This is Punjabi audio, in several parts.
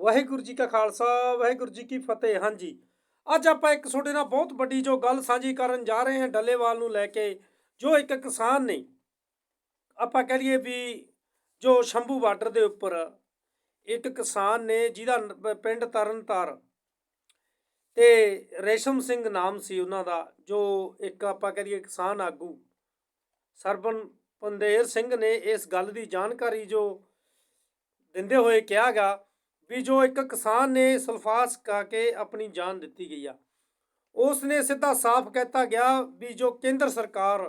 ਵਾਹਿਗੁਰੂ ਜੀ ਕਾ ਖਾਲਸਾ, ਵਾਹਿਗੁਰੂ ਜੀ ਕੀ ਫਤਿਹ। ਹਾਂਜੀ, ਅੱਜ ਆਪਾਂ ਇੱਕ ਤੁਹਾਡੇ ਨਾਲ ਬਹੁਤ ਵੱਡੀ ਜੋ ਗੱਲ ਸਾਂਝੀ ਕਰਨ ਜਾ ਰਹੇ ਹਾਂ ਡੱਲੇਵਾਲ ਨੂੰ ਲੈ ਕੇ, ਜੋ ਇੱਕ ਕਿਸਾਨ ਨੇ, ਆਪਾਂ ਕਹਿ ਲਈਏ ਵੀ ਜੋ ਸ਼ੰਭੂ ਬਾਰਡਰ ਦੇ ਉੱਪਰ ਇੱਕ ਕਿਸਾਨ ਨੇ, ਜਿਹਦਾ ਪਿੰਡ ਤਰਨਤਾਰ ਤੇ ਰੇਸ਼ਮ ਸਿੰਘ ਨਾਮ ਸੀ ਉਹਨਾਂ ਦਾ, ਜੋ ਇੱਕ ਆਪਾਂ ਕਹਿ ਲਈਏ ਕਿਸਾਨ ਆਗੂ ਸਰਬਨ ਪੰਦੇਰ ਸਿੰਘ ਨੇ ਇਸ ਗੱਲ ਦੀ ਜਾਣਕਾਰੀ ਜੋ ਦਿੰਦੇ ਹੋਏ ਕਿਹਾਗਾ ਵੀ ਜੋ ਇੱਕ ਕਿਸਾਨ ਨੇ ਸਲਫਾਸ ਕਾ ਕੇ ਆਪਣੀ ਜਾਨ ਦਿੱਤੀ ਗਈ ਆ। ਉਸ ਨੇ ਸਿੱਧਾ ਸਾਫ਼ ਕਹਿਤਾ ਗਿਆ ਵੀ ਜੋ ਕੇਂਦਰ ਸਰਕਾਰ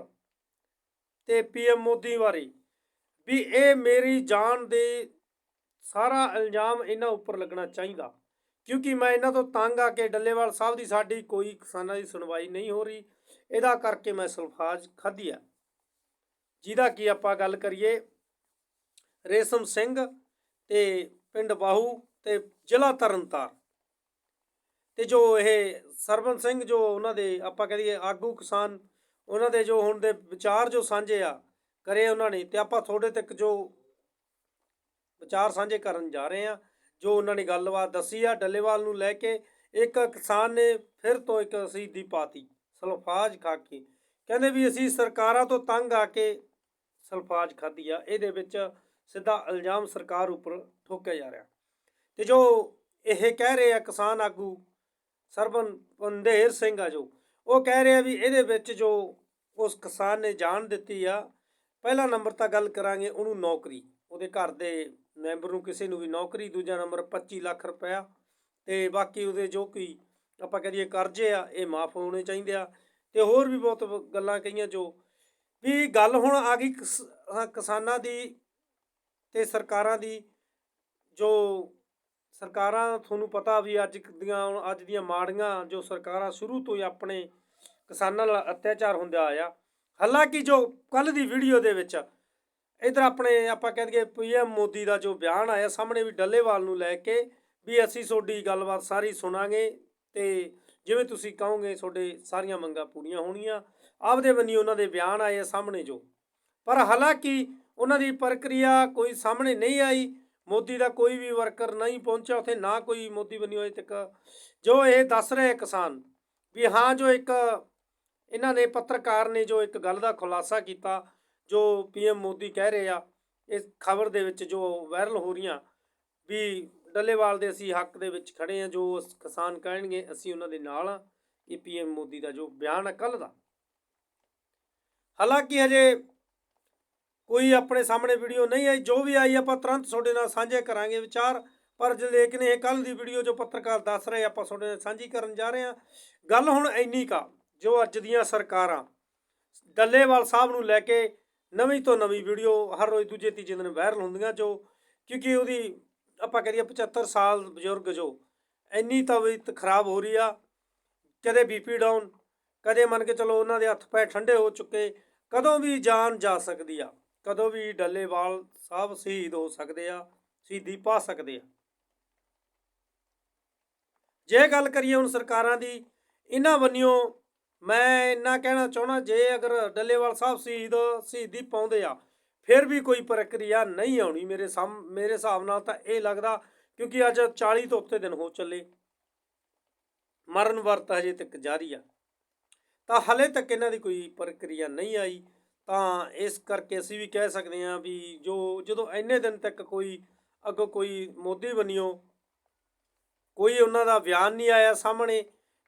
ਤੇ ਪੀਐਮ ਮੋਦੀ ਬਾਰੇ ਵੀ ਇਹ ਮੇਰੀ ਜਾਨ ਦੇ ਸਾਰਾ ਇਲਜ਼ਾਮ ਇਹਨਾਂ ਉੱਪਰ ਲੱਗਣਾ ਚਾਹੀਦਾ। ਕਿਉਂਕਿ ਮੈਂ ਇਹਨਾਂ ਤੋਂ ਤੰਗ ਆ ਕੇ ਡੱਲੇਵਾਲ ਸਾਹਿਬ ਦੀ ਸਾਡੀ ਕੋਈ ਕਿਸਾਨਾਂ ਦੀ ਸੁਣਵਾਈ ਨਹੀਂ ਹੋ ਰਹੀ, ਇਹਦਾ ਕਰਕੇ ਮੈਂ ਸਲਫਾਜ਼ ਖਾਧੀ ਆ। ਜਿਹਦਾ ਕੀ ਆਪਾਂ ਗੱਲ ਕਰੀਏ, ਰੇਸ਼ਮ ਸਿੰਘ ਤੇ ਪਿੰਡ ਬਾਹੂ ਤੇ ਜ਼ਿਲ੍ਹਾ ਤਰਨਤਾਰ ਤੇ ਜੋ ਇਹ ਸਰਬਨ ਸਿੰਘ ਜੋ ਉਹਨਾਂ ਦੇ ਆਪਾਂ ਕਹਦੀਏ ਆਗੂ ਕਿਸਾਨ, ਉਹਨਾਂ ਦੇ ਜੋ ਹੁਣ ਦੇ ਵਿਚਾਰ ਜੋ ਸਾਂਝੇ ਆ, ਕਰੇ ਉਹਨਾਂ ਨੇ ਤੇ ਆਪਾਂ ਤੁਹਾਡੇ ਤੱਕ ਜੋ ਵਿਚਾਰ ਸਾਂਝੇ ਕਰਨ ਜਾ ਰਹੇ ਆ, ਜੋ ਉਹਨਾਂ ਨੇ ਗੱਲਬਾਤ ਦੱਸੀ ਆ, ਡੱਲੇਵਾਲ ਨੂੰ ਲੈ ਕੇ ਇੱਕ ਕਿਸਾਨ ਨੇ ਫਿਰ ਤੋਂ ਇੱਕ ਸ਼ਹੀਦੀ ਪਾਤੀ, ਸਲਫਾਜ਼ ਖਾ ਕੇ। ਕਹਿੰਦੇ ਵੀ ਅਸੀਂ ਸਰਕਾਰਾਂ ਤੋਂ ਤੰਗ ਆ ਕੇ ਸਲਫਾਜ਼ ਖਾਧੀ ਆ, ਇਹਦੇ ਵਿੱਚ ਸਿੱਧਾ ਇਲਜ਼ਾਮ ਸਰਕਾਰ ਉੱਪਰ ਠੋਕਿਆ ਜਾ ਰਿਹਾ। ਤੇ ਜੋ ਇਹ ਕਹਿ ਰਹੇ ਆ ਕਿਸਾਨ ਆਗੂ ਸਰਬਨ ਪੰਦੇਰ ਸਿੰਘ ਆ ਜੋ, ਉਹ ਕਹਿ ਰਹੇ ਆ ਵੀ ਇਹਦੇ ਵਿੱਚ ਜੋ ਉਸ ਕਿਸਾਨ ਨੇ ਜਾਣ ਦਿੱਤੀ ਆ, ਪਹਿਲਾ ਨੰਬਰ ਤਾਂ ਗੱਲ ਕਰਾਂਗੇ ਉਹਨੂੰ ਨੌਕਰੀ, ਉਹਦੇ ਘਰ ਦੇ ਮੈਂਬਰ ਨੂੰ ਕਿਸੇ ਨੂੰ ਵੀ ਨੌਕਰੀ, ਦੂਜਾ ਨੰਬਰ 25 ਲੱਖ ਰੁਪਇਆ ਤੇ ਬਾਕੀ ਉਹਦੇ ਜੋ ਕੋਈ ਆਪਾਂ ਕਹੀਏ ਕਰਜ਼ੇ ਆ, ਇਹ ਮਾਫ ਹੋਣੇ ਚਾਹੀਦੇ ਆ ਤੇ ਹੋਰ ਵੀ ਬਹੁਤ ਵ- ਗੱਲਾਂ ਕਹੀਆਂ ਜੋ, ਵੀ ਗੱਲ ਹੁਣ ਆ ਗਈ ਕਿਸਾਨਾਂ ਦੀ ਤੇ ਸਰਕਾਰਾਂ ਦੀ ਜੋ ਸਰਕਾਰਾਂ, ਤੁਹਾਨੂੰ ਪਤਾ ਵੀ ਅੱਜ ਦੀਆਂ, ਹੁਣ ਅੱਜ ਦੀਆਂ ਮਾੜੀਆਂ ਜੋ ਸਰਕਾਰਾਂ ਸ਼ੁਰੂ ਤੋਂ ਹੀ ਆਪਣੇ ਕਿਸਾਨਾਂ ਨਾਲ ਅਤਿਆਚਾਰ ਹੁੰਦਾ ਆਇਆ। ਹਾਲਾਂਕਿ ਜੋ ਕੱਲ ਦੀ ਵੀਡੀਓ ਦੇ ਵਿੱਚ ਇਧਰ ਆਪਣੇ ਆਪਾਂ ਕਹਿ ਕਹਿੰਦੇ ਪੀਐਮ ਮੋਦੀ ਦਾ ਜੋ ਬਿਆਨ ਆਇਆ, ਸਾਹਮਣੇ ਵੀ ਡੱਲੇਵਾਲ ਨੂੰ ਲੈ ਕੇ ਵੀ ਅਸੀਂ ਤੁਹਾਡੀ ਗੱਲਬਾਤ ਸਾਰੀ ਸੁਣਾਂਗੇ ਤੇ ਜਿਵੇਂ ਤੁਸੀਂ ਕਹੋਗੇ ਤੁਹਾਡੇ ਸਾਰੀਆਂ ਮੰਗਾਂ ਪੂਰੀਆਂ ਹੋਣੀਆਂ। ਆਪਦੇ ਬੰਨੀ ਉਹਨਾਂ ਦੇ ਬਿਆਨ ਆਏ ਆ ਸਾਹਮਣੇ ਜੋ। ਪਰ ਹਾਲਾਂਕਿ ਉਹਨਾਂ ਦੀ ਪ੍ਰਕਿਰਿਆ ਕੋਈ ਸਾਹਮਣੇ ਨਹੀਂ ਆਈ। ਮੋਦੀ ਦਾ ਕੋਈ ਵੀ ਵਰਕਰ ਨਹੀਂ ਪਹੁੰਚਿਆ, ਉੱਥੇ ਨਾ ਕੋਈ ਮੋਦੀ ਬਣੀ ਹੋਈ ਤੱਕ। ਜੋ ਇਹ ਦੱਸ ਰਹੇ ਕਿਸਾਨ, ਵੀ ਹਾਂ ਜੋ ਇੱਕ ਇਹਨਾਂ ਨੇ ਪੱਤਰਕਾਰ ਨੇ ਜੋ ਇੱਕ ਗੱਲ ਦਾ ਖੁਲਾਸਾ ਕੀਤਾ, ਜੋ ਪੀਐਮ ਮੋਦੀ ਕਹਿ ਰਹੇ ਆ, ਇਸ ਖਬਰ ਦੇ ਵਿੱਚ ਜੋ ਵਾਇਰਲ ਹੋ ਰਹੀਆਂ, ਵੀ ਡੱਲੇਵਾਲ ਦੇ ਅਸੀਂ ਹੱਕ ਦੇ ਵਿੱਚ ਖੜੇ ਆ, ਜੋ ਕਿਸਾਨ ਕਹਿਣਗੇ, ਅਸੀਂ ਉਹਨਾਂ ਦੇ ਨਾਲ ਆ ਇਹ ਪੀਐਮ ਮੋਦੀ ਦਾ ਜੋ ਬਿਆਨ ਹੈ ਕੱਲ ਦਾ। ਹਾਲਾਂਕਿ ਹਜੇ ਕੋਈ ਆਪਣੇ ਸਾਹਮਣੇ ਵੀਡੀਓ ਨਹੀਂ ਆਈ, ਜੋ ਵੀ ਆਈ ਆਪਾਂ ਤੁਰੰਤ ਤੁਹਾਡੇ ਨਾਲ ਸਾਂਝੇ ਕਰਾਂਗੇ ਵਿਚਾਰ। ਪਰ ਜੇ ਲੇਕਿਨ ਇਹ ਕੱਲ ਦੀ ਵੀਡੀਓ ਜੋ ਪੱਤਰਕਾਰ ਦੱਸ ਰਹੇ ਆਪਾਂ ਤੁਹਾਡੇ ਨਾਲ ਸਾਂਝੀ ਕਰਨ ਜਾ ਰਹੇ ਹਾਂ ਗੱਲ ਹੁਣ ਇੰਨੀ ਕਾ ਜੋ ਅੱਜ ਦੀਆਂ ਸਰਕਾਰਾਂ ਡੱਲੇਵਾਲ ਸਾਹਿਬ ਨੂੰ ਲੈ ਕੇ ਨਵੀਂ ਤੋਂ ਨਵੀਂ ਵੀਡੀਓ ਹਰ ਰੋਜ਼ ਦੂਜੇ ਤੀਜੇ ਦਿਨ ਵਾਇਰਲ ਹੁੰਦੀਆਂ ਜੋ, ਕਿਉਂਕਿ ਉਹਦੀ ਆਪਾਂ ਕਹੀਏ 75 ਸਾਲ ਬਜ਼ੁਰਗ ਜੋ, ਇੰਨੀ ਤਬੀਅਤ ਖਰਾਬ ਹੋ ਰਹੀ ਆ। ਕਦੇ ਬੀਪੀ ਡਾਊਨ ਕਦੇ ਮੰਨ ਕੇ ਚਲੋ ਉਹਨਾਂ ਦੇ ਹੱਥ ਪੈ ਠੰਡੇ ਹੋ ਚੁੱਕੇ, ਕਦੋਂ ਵੀ ਜਾਨ ਜਾ ਸਕਦੀ ਆ। ਕਦੋਂ ਵੀ ਡੱਲੇਵਾਲ ਸਾਹਿਬ ਸ਼ਹੀਦ ਹੋ ਸਕਦੇ ਆ, ਸ਼ਹੀਦੀ ਪਾ ਸਕਦੇ ਆ। ਜੇ ਗੱਲ ਕਰੀਏ ਹੁਣ ਸਰਕਾਰਾਂ ਦੀ, ਇਹਨਾਂ ਬੰਨਿਓ ਮੈਂ ਇੰਨਾ ਕਹਿਣਾ ਚਾਹਣਾ ਜੇ ਅਗਰ ਡੱਲੇਵਾਲ ਸਾਹਿਬ ਸ਼ਹੀਦ, ਸ਼ਹੀਦੀ ਪਾਉਂਦੇ ਆ, ਫਿਰ ਵੀ ਕੋਈ ਪ੍ਰਕਿਰਿਆ ਨਹੀਂ ਆਉਣੀ ਮੇਰੇ ਸਾਹਮ ਮੇਰੇ ਹਿਸਾਬ ਨਾਲ ਤਾਂ ਇਹ ਲੱਗਦਾ ਕਿਉਂਕਿ ਅੱਜ 40 ਤੋਂ ਉੱਤੇ ਦਿਨ ਹੋ ਚੱਲੇ। ਮਰਨ ਵਰਤ ਹਜੇ ਤੱਕ ਜਾਰੀ ਆ। ਤਾਂ ਹਲੇ ਤੱਕ ਇਹਨਾਂ ਦੀ ਕੋਈ ਪ੍ਰਕਿਰਿਆ ਨਹੀਂ ਆਈ। ਤਾਂ ਇਸ ਕਰਕੇ ਅਸੀਂ ਵੀ ਕਹਿ ਸਕਦੇ ਹਾਂ ਵੀ ਜੋ ਜਦੋਂ ਇੰਨੇ ਦਿਨ ਤੱਕ ਕੋਈ ਅੱਗੋਂ ਕੋਈ ਮੋਦੀ ਬਣਿਓ, ਕੋਈ ਉਹਨਾਂ ਦਾ ਬਿਆਨ ਨਹੀਂ ਆਇਆ ਸਾਹਮਣੇ,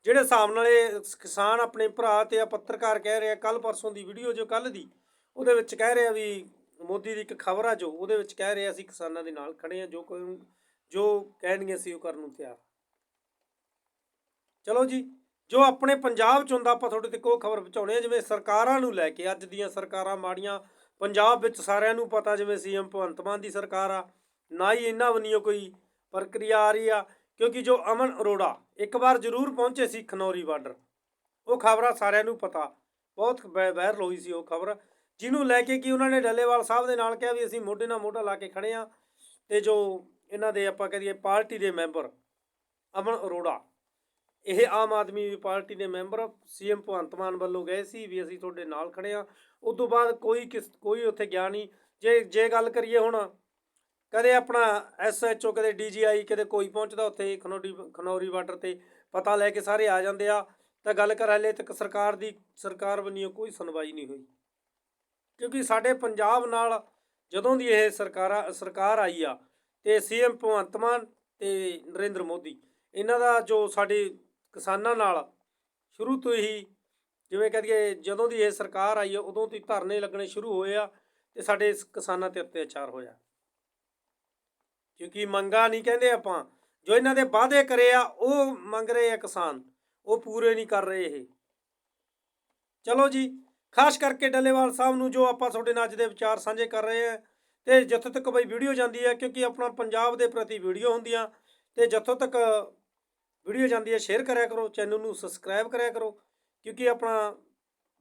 ਜਿਹੜੇ ਹਿਸਾਬ ਨਾਲ ਇਹ ਕਿਸਾਨ ਆਪਣੇ ਭਰਾ ਤੇ ਆ ਪੱਤਰਕਾਰ ਕਹਿ ਰਿਹਾ ਕੱਲ ਪਰਸੋਂ ਦੀ ਵੀਡੀਓ ਜੋ ਕੱਲ ਦੀ, ਉਹਦੇ ਵਿੱਚ ਕਹਿ ਰਿਹਾ ਵੀ ਮੋਦੀ ਦੀ ਇੱਕ ਖਬਰ ਆ ਜੋ, ਉਹਦੇ ਵਿੱਚ ਕਹਿ ਰਿਹਾ ਅਸੀਂ ਕਿਸਾਨਾਂ ਦੇ ਨਾਲ ਖੜੇ ਆ, ਜੋ ਕੋਈ, ਜੋ ਕਹਿਣਗੇ ਅਸੀਂ ਉਹ ਕਰਨ ਨੂੰ ਤਿਆਰ ਚਲੋ ਜੀ। ਜੋ ਆਪਣੇ ਪੰਜਾਬ ਚ ਹੁੰਦਾ, ਆਪਾਂ ਤੁਹਾਡੇ ਤੱਕ ਉਹ ਖਬਰ ਪਹੁੰਚਾਉਣੇ ਆ, ਜਿਵੇਂ ਸਰਕਾਰਾਂ ਨੂੰ ਲੈ ਕੇ, ਅੱਜ ਦੀਆਂ ਸਰਕਾਰਾਂ ਮਾੜੀਆਂ, ਪੰਜਾਬ ਵਿੱਚ ਸਾਰਿਆਂ ਨੂੰ ਪਤਾ, ਜਿਵੇਂ ਸੀਐਮ ਭਗਵੰਤ ਮਾਨ ਦੀ ਸਰਕਾਰ ਆ, ਨਾ ਹੀ ਇਹਨਾਂ ਵੱਲੋਂ ਕੋਈ ਪ੍ਰਕਿਰਿਆ ਆ ਰਹੀ ਆ, ਕਿਉਂਕਿ ਜੋ ਅਮਨ ਅਰੋੜਾ ਇੱਕ ਵਾਰ ਜ਼ਰੂਰ ਪਹੁੰਚੇ ਸੀ ਖਨੌਰੀ ਬਾਰਡਰ, ਉਹ ਖਬਰਾਂ ਸਾਰਿਆਂ ਨੂੰ ਪਤਾ, ਬਹੁਤ ਵੈ- ਵਾਇਰਲ ਹੋਈ ਸੀ ਉਹ ਖਬਰ, ਜਿਹਨੂੰ ਲੈ ਕੇ ਕਿ ਉਹਨਾਂ ਨੇ ਡੱਲੇਵਾਲ ਸਾਹਿਬ ਦੇ ਨਾਲ ਕਿਹਾ ਵੀ ਅਸੀਂ ਮੋਢੇ ਨਾਲ ਮੋਢਾ ਲਾ ਕੇ ਖੜੇ ਆ ਤੇ ਜੋ ਇਹਨਾਂ ਦੇ ਆਪਾਂ ਕਹੀਏ ਪਾਰਟੀ ਦੇ ਮੈਂਬਰ, ਅਮਨ ਅਰੋੜਾ ਇਹ ਆਮ ਆਦਮੀ ਪਾਰਟੀ ਦੇ ਮੈਂਬਰ ਸੀਐਮ ਭਗਵੰਤ ਮਾਨ ਵੱਲੋਂ ਗਏ ਸੀ ਵੀ ਅਸੀਂ ਤੁਹਾਡੇ ਨਾਲ ਖੜੇ ਆ ਉਸ ਤੋਂ ਬਾਅਦ ਕੋਈ ਕਿਸ, ਕੋਈ ਉੱਥੇ ਗਿਆ ਨਹੀਂ। ਜੇ ਜੇ ਗੱਲ ਕਰੀਏ ਹੁਣ, ਕਦੇ ਆਪਣਾ ਐਸਐਚਓ ਕਦੇ ਡੀਜੀਆਈ ਕਦੇ ਕੋਈ ਪਹੁੰਚਦਾ ਉੱਥੇ ਖਨੌਰੀ ਖਨੌਰੀ ਬਾਰਡਰ ਤੇ, ਪਤਾ ਲੈ ਕੇ ਸਾਰੇ ਆ ਜਾਂਦੇ ਆ। ਤਾਂ ਗੱਲ ਕਰ ਹਲੇ ਤੱਕ ਸਰਕਾਰ ਦੀ, ਸਰਕਾਰ ਵੱਲੋਂ ਕੋਈ ਸੁਣਵਾਈ ਨਹੀਂ ਹੋਈ। ਕਿਉਂਕਿ ਸਾਡੇ ਪੰਜਾਬ ਨਾਲ ਜਦੋਂ ਦੀ ਇਹ ਸਰਕਾਰ ਸਰਕਾਰ ਆਈ ਆ, ਤੇ ਸੀਐਮ ਭਗਵੰਤ ਮਾਨ ਤੇ ਨਰਿੰਦਰ ਮੋਦੀ, ਇਹਨਾਂ ਦਾ ਜੋ ਸਾਡੇ ਕਿਸਾਨਾਂ ਨਾਲ ਸ਼ੁਰੂ ਤੋਂ ਹੀ ਜਿਵੇਂ ਕਹਦੀਏ ਜਦੋਂ ਦੀ ਇਹ ਸਰਕਾਰ ਆਈ ਹੈ ਉਦੋਂ ਤੋਂ ਹੀ ਧਰਨੇ ਲੱਗਣੇ ਸ਼ੁਰੂ ਹੋਏ ਆ ਤੇ ਸਾਡੇ ਕਿਸਾਨਾਂ ਤੇ ਅਤਿਆਚਾਰ ਹੋਇਆ। ਕਿਉਂਕਿ ਮੰਗਾ ਨਹੀਂ ਕਹਿੰਦੇ ਆਪਾਂ, ਜੋ ਇਹਨਾਂ ਦੇ ਵਾਅਦੇ ਕਰੇ ਆ, ਉਹ ਮੰਗ ਰਹੇ ਆ ਕਿਸਾਨ, ਉਹ ਪੂਰੇ ਨਹੀਂ ਕਰ ਰਹੇ ਇਹ। ਚਲੋ ਜੀ, ਖਾਸ ਕਰਕੇ ਡੱਲੇਵਾਲ ਸਾਹਿਬ ਨੂੰ ਜੋ ਆਪਾਂ ਤੁਹਾਡੇ ਨਾਲ ਅੱਜ ਦੇ ਵਿਚਾਰ ਸਾਂਝੇ ਕਰ ਰਹੇ ਆ, ਤੇ ਜਿੱਥੋਂ ਤੱਕ ਬਈ ਵੀਡੀਓ ਜਾਂਦੀ ਹੈ ਕਿਉਂਕਿ ਆਪਣਾ ਪੰਜਾਬ ਦੇ ਪ੍ਰਤੀ ਵੀਡੀਓ ਹੁੰਦੀਆਂ, ਤੇ ਜਿੱਥੋਂ ਤੱਕ ਵੀਡੀਓ ਜਾਂਦੀ ਹੈ ਸ਼ੇਅਰ ਕਰਿਆ ਕਰੋ ਚੈਨਲ ਨੂੰ ਸਬਸਕ੍ਰਾਈਬ ਕਰਿਆ ਕਰੋ, ਕਿਉਂਕਿ ਆਪਣਾ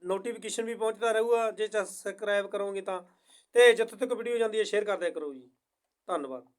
ਨੋਟੀਫਿਕੇਸ਼ਨ ਵੀ ਪਹੁੰਚਦਾ ਰਹੂਗਾ, ਜੇ ਸਬਸਕ੍ਰਾਈਬ ਕਰੋਗੇ ਤਾਂ, ਤੇ ਜਿੱਥੋਂ ਤੱਕ ਵੀਡੀਓ ਜਾਂਦੀ ਹੈ ਸ਼ੇਅਰ ਕਰਦਿਆ ਕਰੋ ਜੀ। ਧੰਨਵਾਦ।